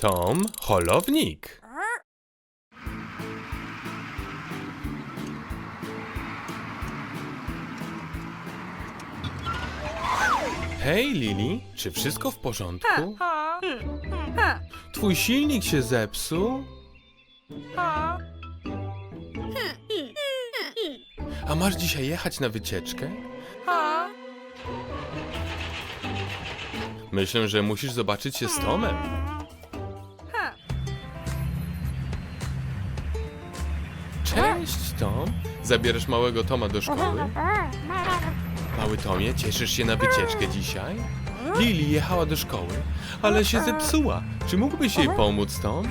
Tom Holownik. Hej Lili, czy wszystko w porządku? Twój silnik się zepsuł? A masz dzisiaj jechać na wycieczkę? Myślę, że musisz zobaczyć się z Tomem. Zabierasz małego Toma do szkoły? Mały Tomie, cieszysz się na wycieczkę dzisiaj? Lili jechała do szkoły, ale się zepsuła. Czy mógłbyś jej pomóc, Tom?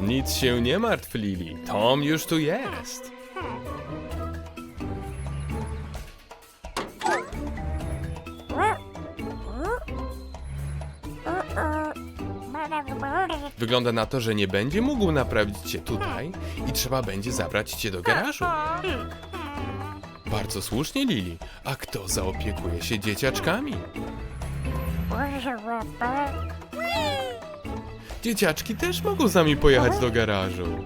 Nic się nie martw, Lili. Tom już tu jest. Wygląda na to, że nie będzie mógł naprawić cię tutaj i trzeba będzie zabrać cię do garażu. Bardzo słusznie, Lili. A kto zaopiekuje się dzieciaczkami? Dzieciaczki też mogą z nami pojechać do garażu.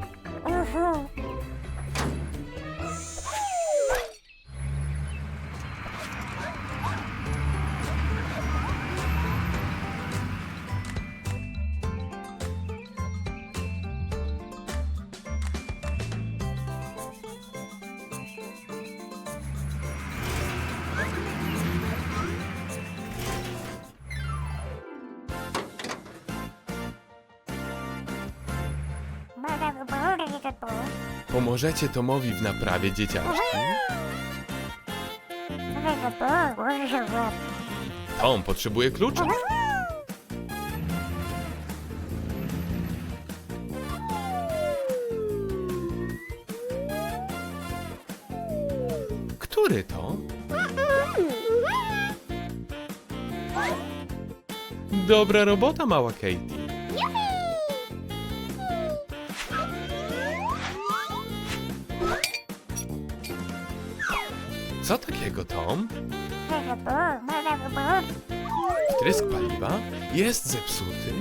Pomożecie Tomowi w naprawie dzieciaczki? Tom potrzebuje klucza. Który to? Dobra robota, mała Katie. Jest zepsuty.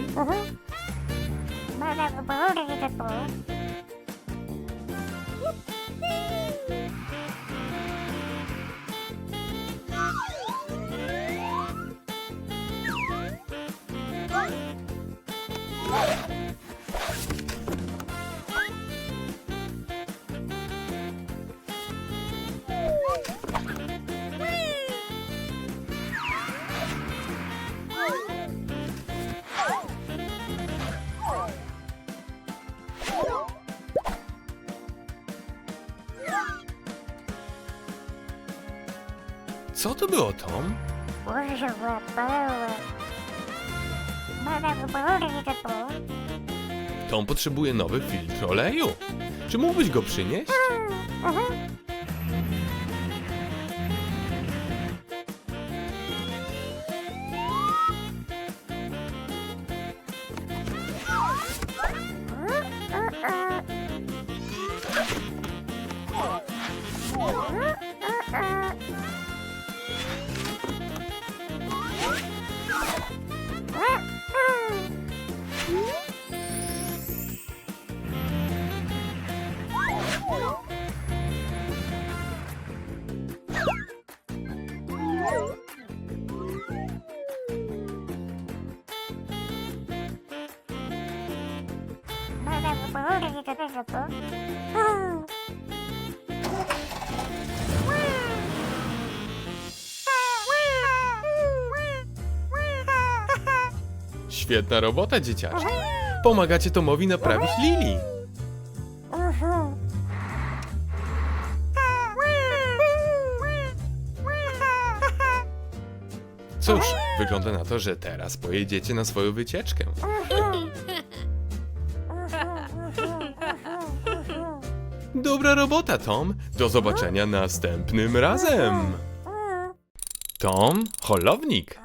Co to było, Tom? Tom potrzebuje nowy filtr oleju. Czy mógłbyś go przynieść? Świetna robota, dzieciaczki. Pomagacie Tomowi naprawić Lili. Cóż, wygląda na to, że teraz pojedziecie na swoją wycieczkę. Dobra robota, Tom. Do zobaczenia następnym razem. Tom, holownik.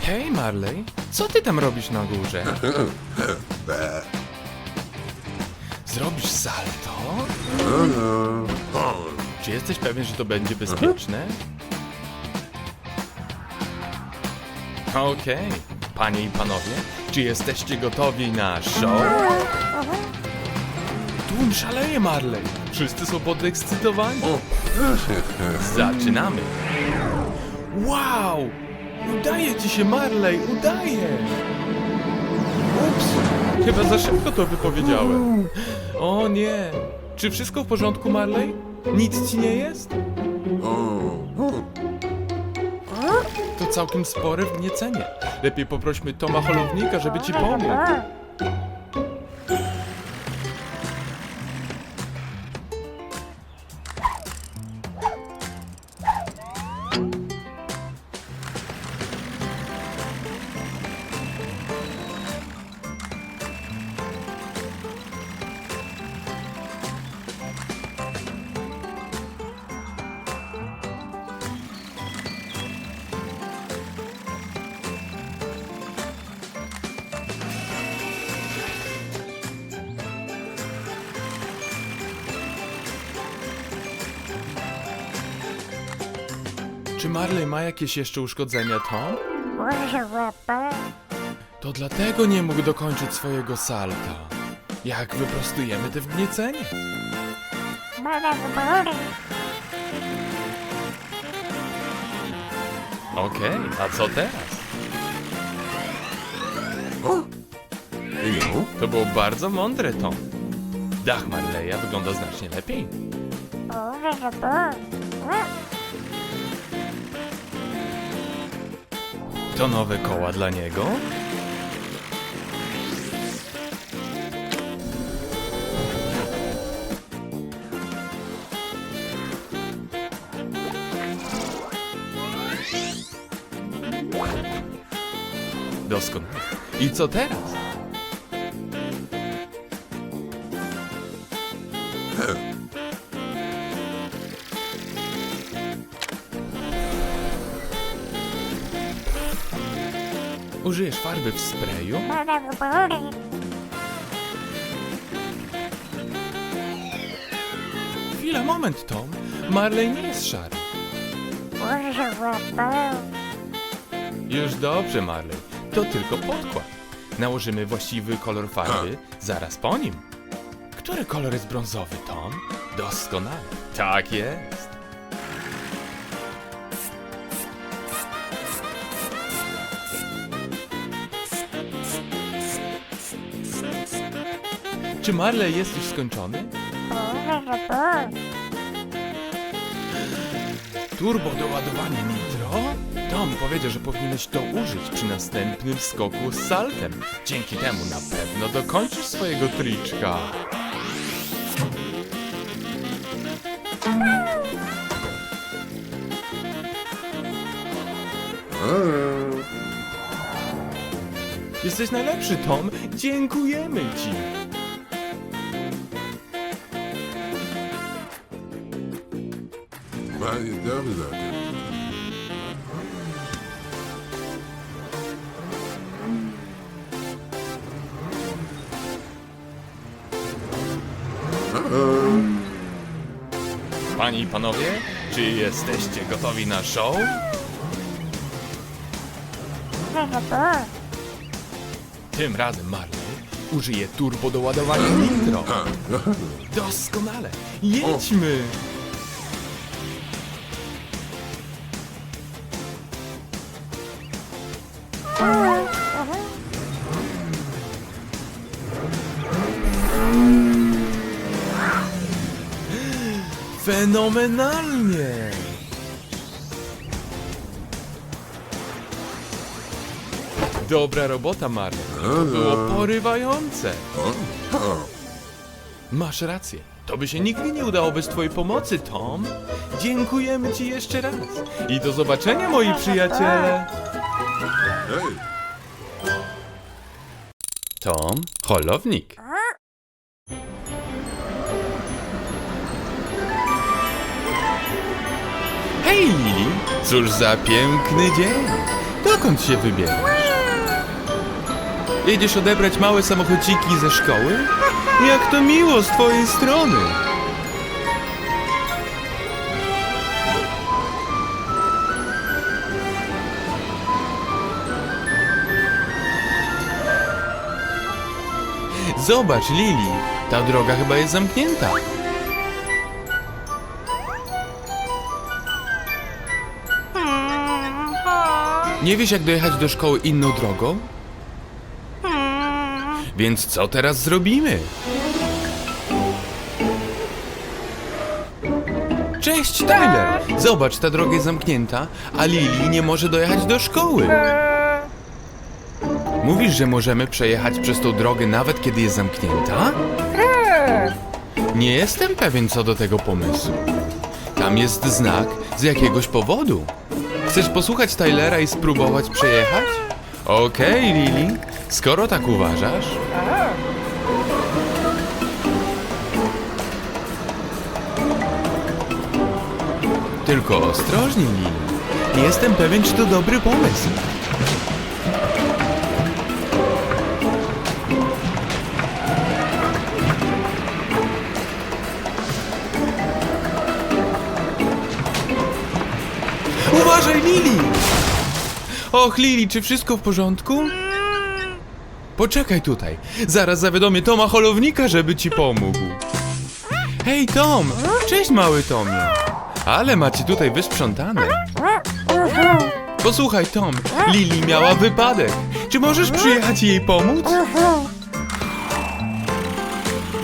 Hej, Marley, co ty tam robisz na górze? Salto? Czy jesteś pewien, że to będzie bezpieczne? Okej, panie i panowie, czy jesteście gotowi na show? Tłum szaleje, Marley. Wszyscy są podekscytowani. Zaczynamy. Wow! Udaje ci się, Marley, udaje! Chyba za szybko to wypowiedziałem. O nie! Czy wszystko w porządku, Marley? Nic ci nie jest? To całkiem spore wgniecenie. Lepiej poprośmy Toma Holownika, żeby ci pomógł. Czy Marley ma jakieś jeszcze uszkodzenia, Tom? To dlatego nie mógł dokończyć swojego salta. Jak wyprostujemy te wgniecenie? Okej, a co teraz? To było bardzo mądre, Tom. Dach Marleya wygląda znacznie lepiej. To nowe koła dla niego? Doskonale. I co teraz? Użyjesz farby w sprayu? Chwila, moment, Tom. Marley nie jest szary. Już dobrze, Marley. To tylko podkład. Nałożymy właściwy kolor farby zaraz po nim. Który kolor jest brązowy, Tom? Doskonale. Tak jest. Czy Marley jest już skończony? Turbo doładowanie nitro? Tom powiedział, że powinieneś to użyć przy następnym skoku z saltem. Dzięki temu na pewno dokończysz swojego triczka. Jesteś najlepszy, Tom. Dziękujemy ci. Mario dobrze. Panie i panowie, czy jesteście gotowi na show? Tym razem Marley użyje turbo doładowania nitro. Doskonale. Jedźmy. Fenomenalnie. Dobra robota, Marley. To było porywające. Masz rację. To by się nigdy nie udało bez twojej pomocy, Tom. Dziękujemy ci jeszcze raz. I do zobaczenia, moi przyjaciele. Hej, Tom, holownik. Hej, Lili. Cóż za piękny dzień. Dokąd się wybierasz? Jedziesz odebrać małe samochodziki ze szkoły? Jak to miło z twojej strony! Zobacz, Lili, ta droga chyba jest zamknięta. Nie wiesz, jak dojechać do szkoły inną drogą? Więc co teraz zrobimy? Cześć, Tyler! Zobacz, ta droga jest zamknięta, a Lili nie może dojechać do szkoły. Mówisz, że możemy przejechać przez tą drogę nawet kiedy jest zamknięta? Nie jestem pewien co do tego pomysłu. Tam jest znak z jakiegoś powodu. Chcesz posłuchać Tylera i spróbować przejechać? Okej, Lili, skoro tak uważasz. Tylko ostrożnie, Lili. Nie jestem pewien, czy to dobry pomysł. Uważaj, Lili! Och, Lili, czy wszystko w porządku? Poczekaj tutaj. Zaraz zawiadomię Toma Holownika, żeby ci pomógł. Hej, Tom! Cześć, mały Tomie! Ale macie tutaj wysprzątane. Posłuchaj, Tom, Lili miała wypadek. Czy możesz przyjechać i jej pomóc?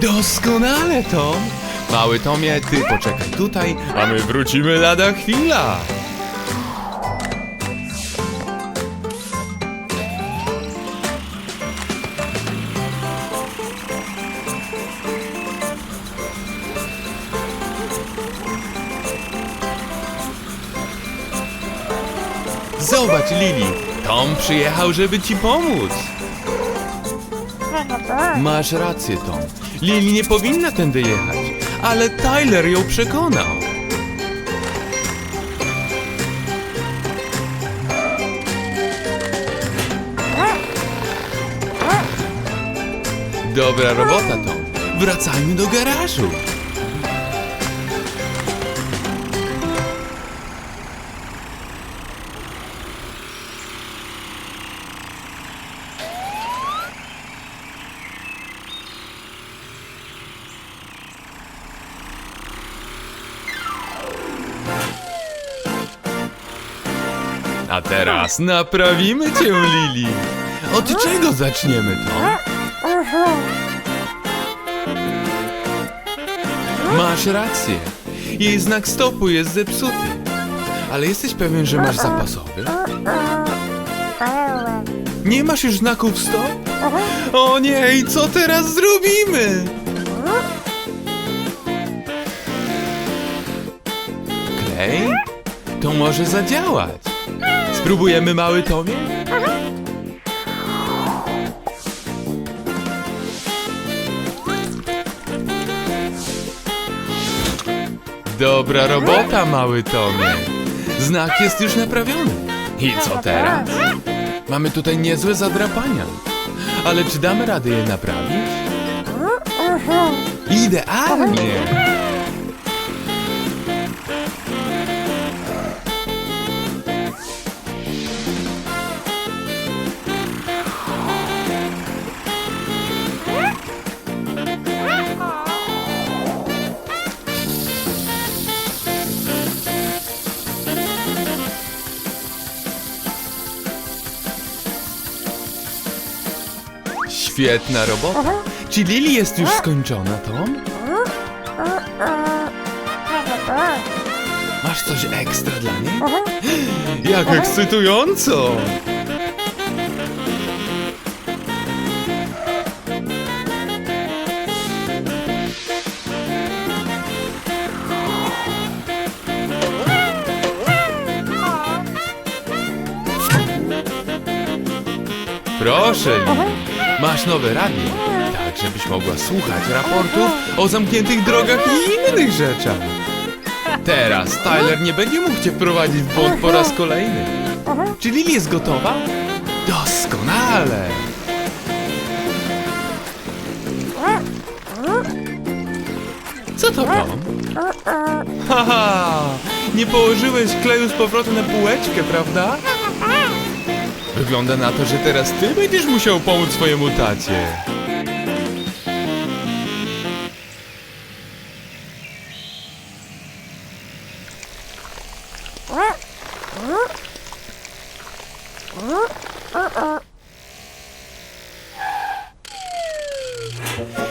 Doskonale, Tom! Mały Tomie, ty poczekaj tutaj, a my wrócimy lada chwila. Zobacz, Lili, Tom przyjechał, żeby ci pomóc. Masz rację, Tom. Lili nie powinna tędy jechać, ale Tyler ją przekonał. Dobra robota, Tom. Wracajmy do garażu. Teraz naprawimy cię, Lili. Od czego zaczniemy to? Masz rację. Jej znak stopu jest zepsuty. Ale jesteś pewien, że masz zapasowy? Nie masz już znaków stop? O nie, i co teraz zrobimy? Klej? To może zadziałać. Spróbujemy, mały Tomie? Dobra robota, mały Tomie. Znak jest już naprawiony. I co teraz? Mamy tutaj niezłe zadrapania. Ale czy damy radę je naprawić? Idealnie! Świetna robota. Czy Lili jest już skończona, Tom? Masz coś ekstra dla niej? Jak ekscytująco! Proszę, Lili. Masz nowe radio, tak żebyś mogła słuchać raportów o zamkniętych drogach i innych rzeczach. Teraz Tyler nie będzie mógł cię wprowadzić w błąd po raz kolejny. Czy Lili jest gotowa? Doskonale! Co to Tom? Haha! Nie położyłeś kleju z powrotem na półeczkę, prawda? Wygląda na to, że teraz ty będziesz musiał pomóc swojemu tacie.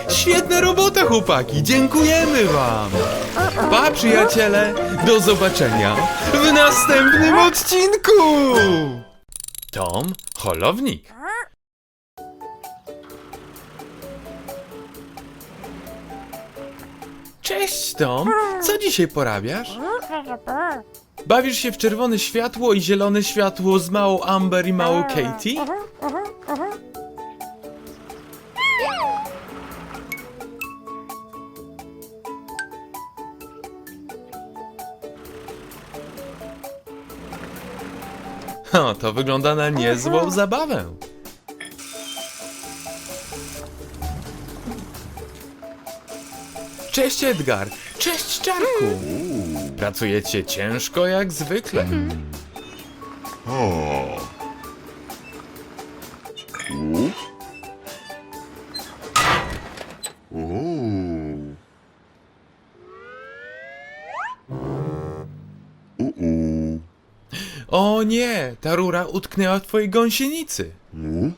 Świetna robota, chłopaki! Dziękujemy wam! Pa, przyjaciele! Do zobaczenia w następnym odcinku! Tom Holownik. Cześć, Tom! Co dzisiaj porabiasz? Bawisz się w czerwone światło i zielone światło z małą Amber i małą Katie? To wygląda na niezłą zabawę. Cześć Edgar! Cześć Czarku! Pracujecie ciężko jak zwykle. O. U. O nie, ta rura utknęła w twojej gąsienicy. U.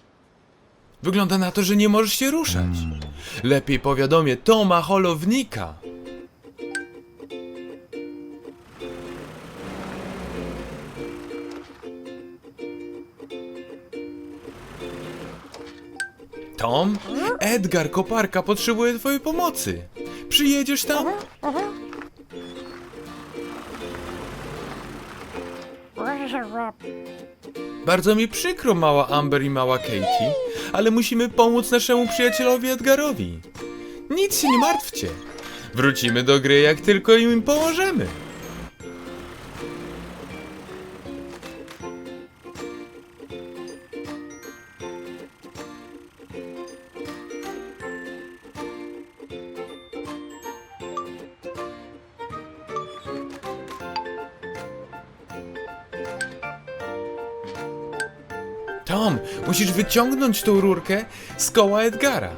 Wygląda na to, że nie możesz się ruszać. Lepiej powiadomię Toma Holownika. Tom, Edgar Koparka potrzebuje twojej pomocy. Przyjedziesz tam? Bardzo mi przykro, mała Amber i mała Katie, ale musimy pomóc naszemu przyjacielowi Edgarowi. Nic się nie martwcie. Wrócimy do gry, jak tylko im pomożemy. Wyciągnąć tą rurkę z koła Edgara.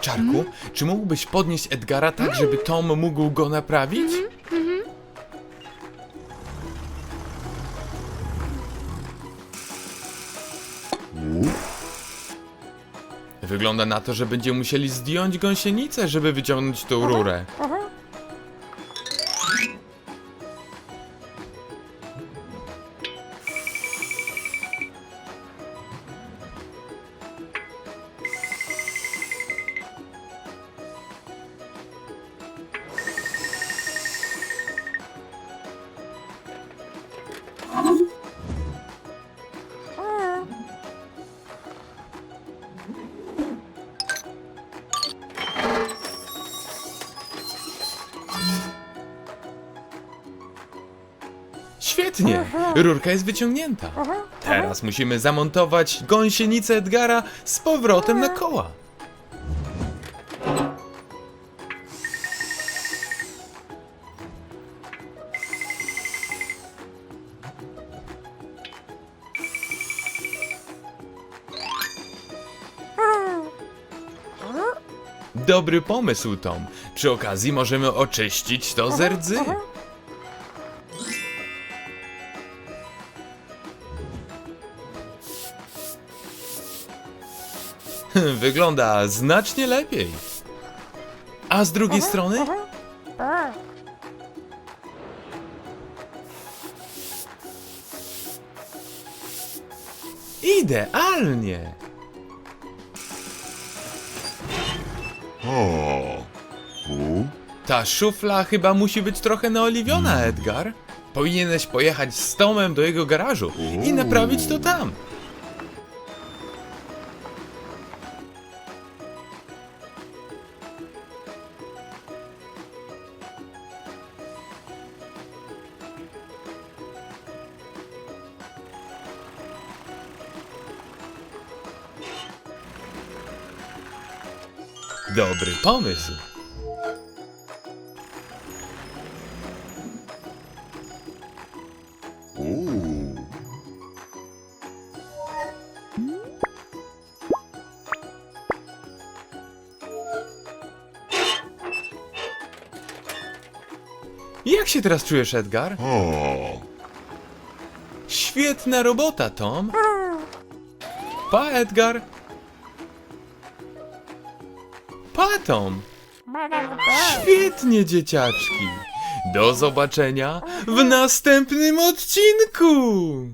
Czarku, czy mógłbyś podnieść Edgara tak, żeby Tom mógł go naprawić? Wygląda na to, że będziemy musieli zdjąć gąsienicę, żeby wyciągnąć tą rurę. Świetnie! Rurka jest wyciągnięta. Teraz musimy zamontować gąsienicę Edgara z powrotem na koła. Dobry pomysł, Tom. Przy okazji możemy oczyścić to z rdzy. Wygląda znacznie lepiej. A z drugiej strony? Idealnie! O. U. Ta szufla chyba musi być trochę naoliwiona, Edgar. Powinieneś pojechać z Tomem do jego garażu i naprawić to tam. Dobry pomysł. O. Jak się teraz czujesz, Edgar? A. Świetna robota, Tom. Pa, Edgar. Świetnie, dzieciaczki. Do zobaczenia w następnym odcinku.